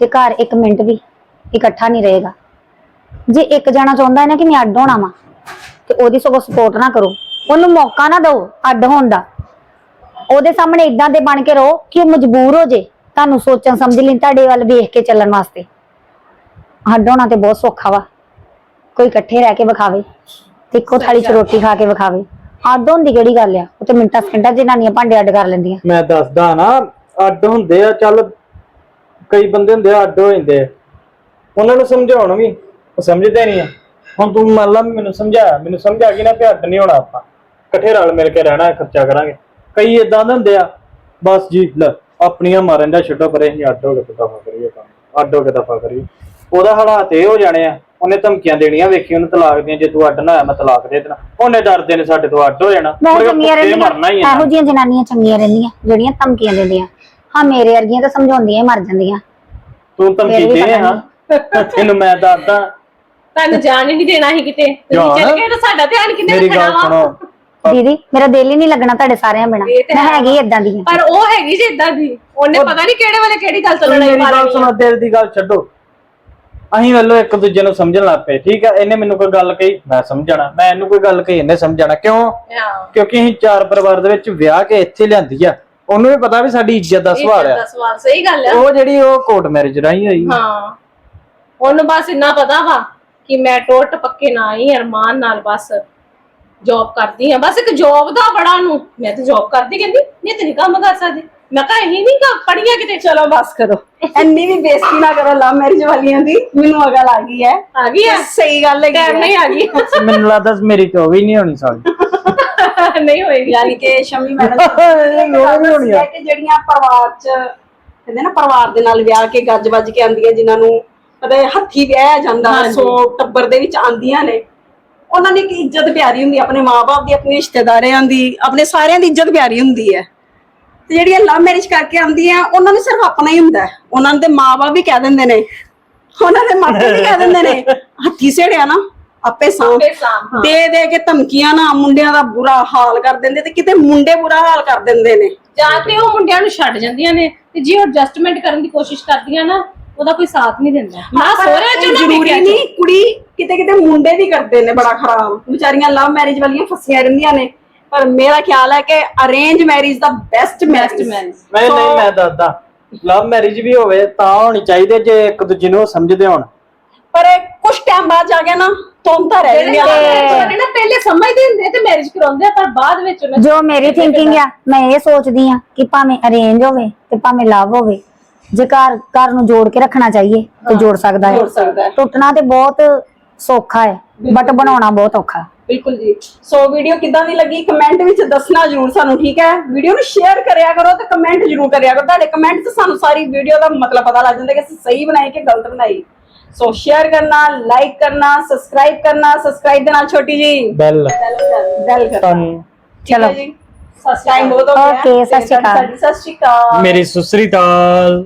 ਤੇ ਘਰ ਇੱਕ ਮਿੰਟ ਵੀ ਇਕੱਠਾ ਨਹੀਂ ਰਹੇਗਾ। ਜੇ ਇੱਕ ਜਣਾ ਚਾਹੁੰਦਾ ਹੈ ਨਾ ਕਿ ਮੈਂ ਅੱਡ ਹੋਣਾ ਵਾਂ ਤੇ ਉਹਦੀ ਸਗੋਂ ਸਪੋਰਟ ਨਾ ਕਰੋ। ਉਹਨੂੰ ਮੌਕਾ ਨਾ ਦਿਓ ਅੱਡ ਹੋਣ ਦਾ। ਉਹਦੇ ਸਾਹਮਣੇ ਇਦਾਂ ਦੇ ਬਣ ਕੇ ਰਹੋ ਕਿ ਉਹ ਮਜਬੂਰ ਹੋ ਜੇ ਤੁਹਾਨੂੰ ਸੋਚਣ ਸਮਝ ਲਈ ਤੁਹਾਡੇ ਵੱਲ ਵੇਖ ਕੇ ਚੱਲਣ ਵਾਸਤੇ। ਅੱਡ ਹੋਣਾ ਤੇ ਬਹੁਤ ਸੌਖਾ ਵਾ। ਕੋਈ ਇਕੱਠੇ ਰਹਿ ਕੇ ਵਿਖਾਵੇ ਤੇ ਇੱਕੋ ਥਾਲੀ 'ਚ ਰੋਟੀ ਖਾ ਕੇ ਵਿਖਾਵੇ। ਅੱਡ ਹੁੰਦੀ ਕਿਹੜੀ ਗੱਲ ਆ? ਉਹ ਤੇ ਮਿੰਟਾਂ ਸਕਿੰਟਾਂ 'ਚ ਜਨਾਨੀਆਂ ਭਾਂਡੇ ਅੱਡ ਕਰ ਲੈਂਦੀਆਂ। ਮੈਂ ਦੱਸਦਾ ਨਾ ਅੱਡ ਹੁੰਦੇ ਆ ਚੱਲ ਕਈ ਬੰਦੇ ਹੁੰਦੇ ਆ ਅੱਡ ਹੋ ਜਾਂਦੇ ਆ। ਉਹਨਾਂ ਨੂੰ ਸਮਝਾਉਣ ਵੀ ਉਹ ਸਮਝਦੇ ਨਹੀਂ ਆ। ਹੁਣ ਤੂੰ ਮੰਨ ਲਾ ਮੈਨੂੰ ਸਮਝਾਇਆ ਮੈਨੂੰ ਸਮਝਾ ਕੇ ਨਾ ਵੀ ਅੱਡ ਨਹੀਂ ਹੋਣਾ ਆਪਾਂ। ਇਕੱਠੇ ਰਲ ਮਿਲ ਕੇ ਰਹਿਣਾ ਖਰਚਾ ਕਰਾਂਗੇ। ਕਈ ਇਦਾਂ ਦੇ ਹੁੰਦੇ ਆ ਬਸ ਜੀ ਲੈ ਆਪਣੀਆਂ ਮਾਰਨ ਦਾ ਛੱਡੋ ਪਰੇ ਅਸੀਂ ਅੱਡ ਹੋ ਕੇ ਦਫਾ ਕਰੀਏ ਕੰਮ ਅੱਡ ਹੋ ਕੇ ਦਫਾ ਕਰੀਏ। ਉਹਦਾ ਹਾਲਾਤ ਇਹ ਹੋ ਜਾਣੇ ਆ ਉਹਨੇ ਧਮਕੀਆਂ ਦੇਣੀਆਂ ਵੇਖੀ ਉਹਨੂੰ ਤਲਾਕ ਦੀਆਂ ਜੇ ਤੂੰ ਅੱਡ ਨਾ ਹੋਇਆ ਮੈਂ ਤਲਾਕ ਦੇ ਦੇਣਾ। ਉਹਨੇ ਡਰਦੇ ਨੇ ਸਾਡੇ ਤੋਂ ਅੱਡ ਹੋ ਜਾਣਾ। ਕੇ ਚੰਗੀਆਂ ਰਹਿੰਦੀਆਂ ਮਰਨਾ ਹੀ ਆ। ਇਹੋ ਜਿਹੀਆਂ ਜਨਾਨੀਆਂ ਚੰਗੀਆਂ ਰਹਿੰਦੀਆਂ ਜਿਹੜੀਆਂ ਧਮਕੀਆਂ ਦਿੰਦੀਆਂ। ਹਾਂ ਮੇਰੇ ਵਰਗੀਆਂ ਤਾਂ ਸਮਝਾਉਂਦੀਆਂ ਹੀ ਮਰ ਜਾਂਦੀਆਂ। ਤੂੰ ਧਮਕੀ ਦੇ ਹਾਂ ਤੈਨੂੰ ਮੈਂ ਦੱਸਦਾ। ਤੁਹਾਨੂੰ ਜਾਣ ਹੀ ਨਹੀਂ ਦੇਣਾ ਸੀ ਕਿਤੇ। ਤੁਸੀਂ? ਚੱਲ ਗਏ ਤਾਂ ਸਾਡਾ ਧਿਆਨ ਮੇਰੀ ਰੱਖਣਾ ਗੱਲ ਵਾ। ਸੁਣੋ। ਦੀਦੀ ਮੇਰਾ ਦਿਲ ਹੀ ਨਹੀਂ ਲੱਗਣਾ ਤੁਹਾਡੇ ਸਾਰਿਆਂ ਬਿਨਾ। ਇਹ ਤੇ ਮੈਂ ਹੈ। ਹੈਗੀ ਏਦਾਂ ਦੀ। ਹਾਂ। ਪਰ ਉਹ ਹੈਗੀ ਜੇ ਇਦਾਂ ਦੀ। ਉਹਨੇ ਪਤਾ ਨਹੀਂ ਕਿਹੜੇ ਵੇਲੇ ਕਿਹੜੀ ਗੱਲ ਤੋਂ ਲੜਾਈ ਮੇਰੀ ਪਾ ਗੱਲ ਲੈਣੀ ਸੁਣੋ ਦਿਲ ਦੀ ਗੱਲ ਛੱਡੋ। ਅਸੀਂ ਵੱਲੋਂ ਇੱਕ ਦੂਜੇ ਨੂੰ ਸਮਝਣ ਲੱਗ ਪਏ ਠੀਕ ਹੈ ਇਹਨੇ ਮੈਨੂੰ ਕੋਈ ਗੱਲ ਕਹੀ ਮੈਂ ਸਮਝਣਾ। ਮੈਂ ਇਹਨੂੰ ਕੋਈ ਗੱਲ ਕਹੀ ਇਹਨੇ ਸਮਝਣਾ। ਕਿਉਂ? ਹਾਂ। ਕਿਉਂਕਿ ਅਸੀਂ ਚਾਰ ਪਰਿਵਾਰ ਦੇ ਵਿੱਚ ਵਿਆਹ ਕੇ ਇੱਥੇ ਲਿਆਂਦੀ ਆ। ਉਹਨੂੰ ਵੀ ਪਤਾ ਵੀ ਸਾਡੀ ਇੱਜ਼ਤ ਦਾ ਸਵਾਲ ਆ। ਦਾ ਸਵਾਲ ਸਹੀ ਗੱਲ ਆ। ਉਹ ਜਿਹੜੀ ਉਹ ਕੋਰਟ ਮੈਰਿਜ ਰਾਹੀਂ ਹੋਈ। ਹਾਂ। ਉਹਨੂੰ ਬਸ ਇੰਨਾ ਪਤਾ ਵਾ ਕਿ ਮੈਂ ਟੋਟ ਪੱਕੇ ਨਾ ਹੀ ਅਰਮਾਨ ਨਾਲ ਬਸ ਜੌਬ ਕਰਦੀ ਆ। ਬਸ ਇੱਕ ਜੌਬ ਦਾ ਬੜਾ ਨੂੰ ਮੈਂ ਤਾਂ ਜੌਬ ਕਰਦੀ ਕਹਿੰਦੀ ਨਹੀਂ ਤੇ ਨਹੀਂ ਕੰਮ ਕਰ ਸਕਦੀ। ਮੈਂ ਕਹਾਂ ਇਹੀ ਨਹੀਂ ਕੰਮ ਪੜੀਆਂ ਕਿਤੇ ਚਲੋ ਬਸ ਕਰੋ। ਇੰਨੀ ਵੀ ਬੇਇੱਜ਼ਤੀ ਨਾ ਕਰੋ ਲਵ ਮੈਰਿਜ ਵਾਲੀਆਂ ਦੀ ਮੈਨੂੰ ਅਗਲ ਆ ਗਈ ਹੈ। ਆ ਗਈ ਆ? ਸਹੀ ਗੱਲ ਹੈ। ਟਾਈਮ ਨਹੀਂ ਆ ਗਈ। ਮੈਨੂੰ ਲੱਗਦਾ ਮੇਰੀ ਤੇ ਵੀ ਨਹੀਂ ਹੋਣੀ ਸਾਡੀ ਨਹੀਂ ਹੋਏਗੀ ਯਾਨੀ ਕਿ ਸ਼ਮੀ ਮੈਡਮ ਉਹ ਵੀ ਹੋਣੀ ਆ। ਕਿ ਜਿਹੜੀਆਂ ਪਰਿਵਾਰ ਚ ਕਹਿੰਦੇ ਨਾ ਪਰਿਵਾਰ ਦੇ ਨਾਲ ਵਿਆਹ ਕੇ ਗੱਜ ਵੱਜ ਕੇ ਆਂਦੀਆਂ ਜਿਨ੍ਹਾਂ ਨੂੰ ਪਤਾ ਹੈ ਹੱਥੀ ਵਿਆਹ ਜਾਂਦਾ। ਸੋ ਟੱਬਰ ਦੇ ਵਿੱਚ ਆਂਦੀਆਂ ਨੇ ਉਹਨਾਂ ਦੀ ਇੱਕ ਇੱਜ਼ਤ ਪਿਆਰੀ ਹੁੰਦੀ ਹੈ, ਆਪਣੇ ਮਾਪੇ ਦੀ ਆਪਣੇ ਰਿਸ਼ਤੇਦਾਰਾਂ ਦੀ ਆਪਣੇ ਸਾਰਿਆਂ ਦੀ ਇੱਜ਼ਤ ਪਿਆਰੀ ਹੁੰਦੀ ਹੈ ਤੇ ਜਿਹੜੀਆਂ ਲਵ ਮੈਰਿਜ ਕਰਕੇ ਆਉਂਦੀਆਂ ਉਹਨਾਂ ਨੂੰ ਸਿਰਫ ਆਪਣਾ ਹੀ ਹੁੰਦਾ। ਉਹਨਾਂ ਦੇ ਮਾਪੇ ਵੀ ਕਹਿ ਦਿੰਦੇ ਨੇ ਉਹਨਾਂ ਦੇ ਮਾਪੇ ਵੀ ਕਹਿ ਦਿੰਦੇ ਨੇ ਹੱਥੀ ਸੇੜਿਆ ਨਾ ਆਪੇ ਸਾਂਭ ਆਪੇ ਸਾਂਭ, ਹਾਂ। ਦੇ ਦੇ ਕੇ ਧਮਕੀਆਂ ਨਾ ਮੁੰਡਿਆਂ ਦਾ ਬੁਰਾ ਹਾਲ ਕਰ ਦਿੰਦੇ ਤੇ ਕਿਤੇ ਮੁੰਡੇ ਬੁਰਾ ਹਾਲ ਕਰ ਦਿੰਦੇ ਨੇ। ਜਾਂ ਤੇ ਉਹ ਮੁੰਡਿਆਂ ਨੂੰ ਛੱਡ ਜਾਂਦੀਆਂ ਨੇ ਤੇ ਜੇ ਉਹ ਐਡਜਸਟਮੈਂਟ ਕਰਨ ਦੀ ਕੋਸ਼ਿਸ਼ ਕਰਦੀਆਂ ਨਾ ਉਹਦਾ ਕੋਈ ਸਾਥ ਨਹੀਂ ਦਿੰਦਾ। ਨਾ ਪਰ ਸੋਹਰਿਆਂ ਚ ਇਹ ਨਾ ਜ਼ਰੂਰੀ ਪੇਕਿਆਂ ਚ ਨਹੀਂ ਕੁੜੀ ਕਿਤੇ ਕਿਤੇ ਮੁੰਡੇ ਵੀ ਕਰਦੇ ਨੇ ਬੜਾ ਖਰਾਬ। ਵਿਚਾਰੀਆਂ ਲਵ ਮੈਰਿਜ ਵਾਲੀਆਂ ਫਸੀਆਂ ਰਹਿੰਦੀਆਂ ਨੇ। ਪਰ ਮੇਰਾ ਖਿਆਲ ਹੈ ਕਿ ਅਰੇਂਜ ਮੈਰਿਜ ਦਾ ਬੈਸਟ ਮੈਰਿਜ marriage। ਮੈਂ ਨਹੀਂ ਮੈਂ ਦੱਸਦਾ ਲਵ ਮੈਰਿਜ ਵੀ ਹੋਵੇ ਤਾਂ ਹੋਣੀ ਚਾਹੀਦੀ ਜੇ ਇੱਕ ਦੂਜੇ ਨੂੰ ਸਮਝਦੇ ਹੋਣ। ਪਰ ਕੁਝ ਟਾਈਮ ਬਾਅਦ ਜਾ ਕੇ ਨਾ ਤੋਂਤਾ ਰਹਿ ਜਿਹੜੇ ਨਾ ਪਹਿਲੇ ਸਮਝਦੇ ਹੁੰਦੇ ਤੇ ਮੈਰਿਜ ਕਰਾਉਂਦੇ ਆ, ਪਰ ਬਾਅਦ ਵਿੱਚ ਉਹਨਾਂ ਜੋ ਮੇਰੀ ਥਿੰਕਿੰਗ ਆ ਮੈਂ ਇਹ ਸੋਚਦੀ ਆ ਕਿ ਭਾਵੇਂ ਅਰੇਂਜ ਹੋਵੇ ਤੇ ਭਾਵੇਂ ਲਵ ਹੋਵੇ ਜੇ ਘਰ ਘਰ ਨੂੰ ਜੋੜ ਕੇ ਰੱਖਣਾ ਚਾਹੀਏ ਤੇ ਜੋੜ ਸਕਦਾ ਜੋੜ ਹੈ ਸਕਦਾ ਹੈ। ਟੁੱਟਣਾ ਤੇ ਬਹੁਤ ਸੌਖਾ ਹੈ ਬਟ ਬਣਾਉਣਾ ਬਹੁਤ ਔਖਾ। ਬਿਲਕੁਲ ਜੀ। ਸੋ ਵੀਡੀਓ ਕਿਦਾਂ ਦੀ ਲੱਗੀ? ਕਮੈਂਟ ਵਿੱਚ ਦੱਸਣਾ ਜਰੂਰ ਸਾਨੂੰ ਠੀਕ ਹੈ? ਵੀਡੀਓ ਨੂੰ ਸ਼ੇਅਰ ਕਰਿਆ ਕਰੋ ਤੇ ਕਮੈਂਟ ਜਰੂਰ ਕਰਿਆ ਕਰੋ। ਤੁਹਾਡੇ ਕਮੈਂਟ ਤੋਂ ਸਾਨੂੰ ਸਾਰੀ ਵੀਡੀਓ ਦਾ ਮਤਲਬ ਪਤਾ ਲੱਗ ਜਾਂਦਾ ਕਿ ਅਸੀਂ ਸਹੀ ਬਣਾਈ ਕਿ ਗਲਤ ਬਣਾਈ। ਸੋ ਸ਼ੇਅਰ ਕਰਨਾ ਲਾਈਕ ਕਰਨਾ ਸਬਸਕ੍ਰਾਈਬ ਕਰਨਾ ਸਬਸਕ੍ਰਾਈਬ ਦੇ ਨਾਲ ਛੋਟੀ ਜੀ ਬੈਲ ਬੈਲ ਕਰਨਾ। ਚਲੋ। ਟਾਈਮ ਬਹੁਤ ਹੋ ਗਿਆ Okay, ਸਤਿ ਸ਼੍ਰੀ ਅਕਾਲ। ਸਾਡੀ ਸਤਿ ਸ਼੍ਰੀ ਅਕਾਲ। ਮੇਰੀ ਸੁਸਰੀ ਤਾਲ।